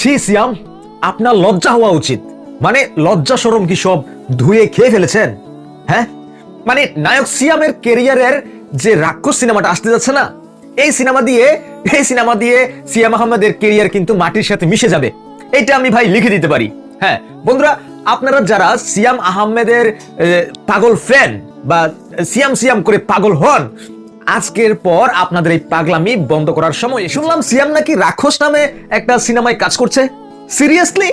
ছি সিয়াম আপনার লজ্জা হওয়া উচিত। মানে লজ্জা সরম কি সব ধুয়ে খেয়ে ফেলেছেন? হ্যাঁ? মানে নায়ক সিয়ামের কেরিয়ারের যে রাক্ষস সিনেমাটা আসতে যাচ্ছে না, এই সিনেমা দিয়ে, এই সিনেমা দিয়ে সিয়াম আহমেদের কেরিয়ার কিন্তু মাটির সাথে মিশে যাবে। এটা আমি ভাই লিখে দিতে পারি। হ্যাঁ বন্ধুরা, আপনারা যারা সিয়াম আহমেদের পাগল ফ্যান বা সিয়াম সিয়াম করে পাগল হন আজকের পর আপনাদের এই পাগলামি বন্ধ করার সময়। শুনলাম সিয়াম নাকি রাক্ষস নামে একটা সিনেমায় কাজ করছে। সিরিয়াসলি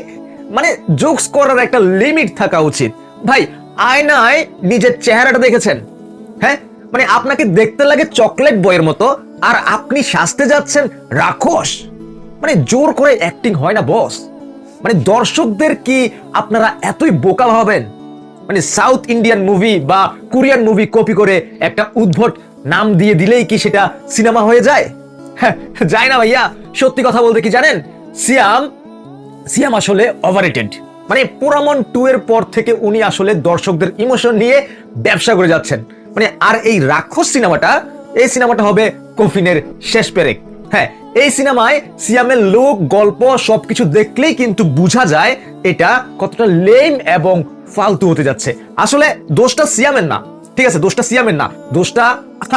মানে জোকস করার একটা লিমিট থাকা উচিত। ভাই, আয়নায় নিজের চেহারাটা দেখেছেন? হ্যাঁ? মানে আপনাকে দেখতে লাগে চকলেট বইয়ের মতো, আর আপনি সাজতে যাচ্ছেন রাক্ষস। মানে জোর করে অ্যাক্টিং হয় না বস মানে দর্শকদের কি আপনারা এতই বোকা হবেন মানে সাউথ ইন্ডিয়ান মুভি বা কোরিয়ান মুভি কপি করে একটা উদ্ভট নাম দিয়ে দিলেই কি সেটা সিনেমা হয়ে যায়? হ্যাঁ যায় না ভাইয়া। সত্যি কথা বলতে কি জানেন? সিয়াম সিয়াম আসলে ওভারেটেড মানে পোরামন টু এর পর থেকে উনি আসলে দর্শকদের ইমোশন নিয়ে ব্যবসা করে যাচ্ছেন। মানে আর এই রাক্ষস সিনেমাটা এই সিনেমাটা হবে কফিনের শেষ পেরেক। হ্যাঁ এই সিনেমায় সিয়ামের লোক, গল্প সবকিছু দেখলেই কিন্তু বোঝা যায় এটা কতটা লেম এবং ফালতু হতে যাচ্ছে। আসলে দোষটা সিয়ামের না, ঠিক আছে? দোষটা সিয়ামের না। দোষটা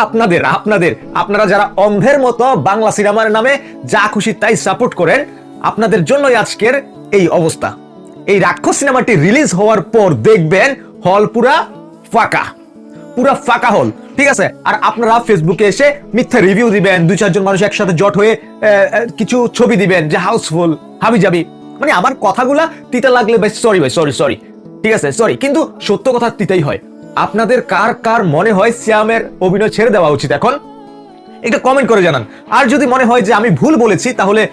আপনাদের আপনাদের। আপনারা যারা অন্ধের মতো বাংলা সিনেমার নামে যা খুশি তাই সাপোর্ট করেন, আপনাদের জন্যই আজকের এই অবস্থা। এই রাক্ষস সিনেমাটি রিলিজ হওয়ার পর দেখবেন হল পুরা ফাঁকা। পুরা ফাঁকা হল, ঠিক আছে? আর আপনারা ফেসবুকে এসে মিথ্যা রিভিউ দিবেন, দুই, চারজন মানুষ একসাথে জট হয়ে কিছু ছবি দিবেন যে হাউসফুল হাবি যাবি মানে আমার কথাগুলা তিতা লাগলে সরি ভাই সরি সরি ঠিক আছে সরি কিন্তু সত্য কথা তিতাই হয়। আপনাদের কার কার মনে হয় শ্যামের অভিনয় ছেড়ে দেওয়া উচিত এখন? একটা কমেন্ট করে জানান। আর যদি মনে হয় যে আমি ভুল বলেছি, তাহলে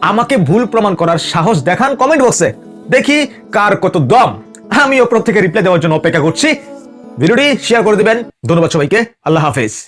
আমাকে ভুল প্রমাণ করার সাহস দেখান কমেন্ট বক্সে দেখি কার কত দম। আমিও প্রত্যেকে রিপ্লাই দেওয়ার জন্য অপেক্ষা করছি। ভিডিওটি শেয়ার করে দিবেন। ধন্যবাদ সবাইকে। আল্লাহ হাফেজ।